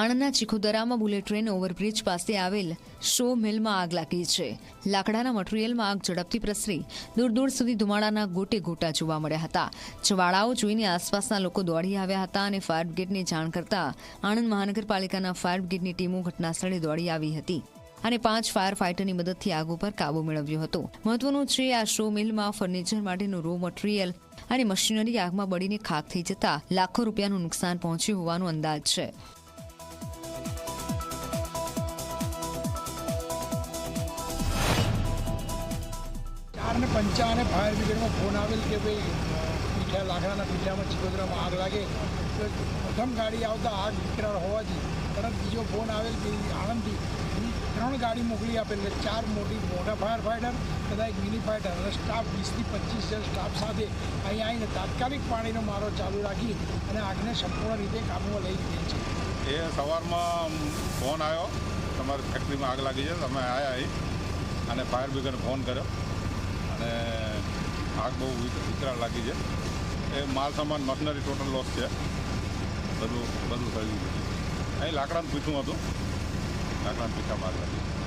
આણંદના ચીખોદરામાં bullet train overbridge પાસે આવેલ શો મિલમાં આગ લાગી છે. લાકડાના મટીરિયલમાં આગ ઝડપથી પ્રસરી. દૂર દૂર સુધી ધુમાડાના ગોટે ગોટા જોવા મળ્યા હતા. જ્વાળાઓ જોઈને આસપાસના લોકો દોડી આવ્યા હતા અને ફાયર બ્રિગેડને જાણ કરતા આણંદ મહાનગરપાલિકાના ફાયર બ્રિગેડની ટીમો ઘટનાસ્થળે દોડી આવી હતી અને પાંચ ફાયર ફાઇટરની મદદથી આગ ઉપર કાબુ મેળવ્યો હતો. મહત્વનું છે આ શો મિલમાં ફર્નિચર માટેનું રો મટીરિયલ અને મશીનરી આગમાં બળીને ખાક થઈ જતા લાખો રૂપિયાનું નુકસાન પહોંચ્યું હોવાનો અંદાજ છે. ચાર પંચા અને ફાયર બ્રિગેડમાં ફોન આવેલ કે ભાઈ, પીઠા લાકડાના પીઠામાં ચિકોદરામાં આગ લાગે. તો પ્રથમ ગાડી આવતા આગ વિકરાળ હોવાથી તરત બીજો ફોન આવેલ કે આણંદથી ત્રણ ગાડી મોકલી આપેલ એટલે ચાર મોટી, મોટા ફાયર ફાઈટર, તથા એક મિની ફાઈટર અને સ્ટાફ વીસથી પચીસ જણ સ્ટાફ સાથે અહીં આવીને તાત્કાલિક પાણીનો મારો ચાલુ રાખી અને આગને સંપૂર્ણ રીતે કાબૂમાં લઈ લીધી છે. એ સવારમાં ફોન આવ્યો. તમારી ફેક્ટરીમાં આગ લાગી છે. તમે આવ્યા અહીં અને ફાયર બ્રિગેડને ફોન કર્યો. અને આગ બહુ વિક- વિકરાળ લાગી છે. એ માલ સામાન, મશીનરી ટોટલ લોસ છે. બધું બધું છે. અહીં લાકડાનું પીઠું હતું. લાકડાનું પીઠામાં આગ લાગી.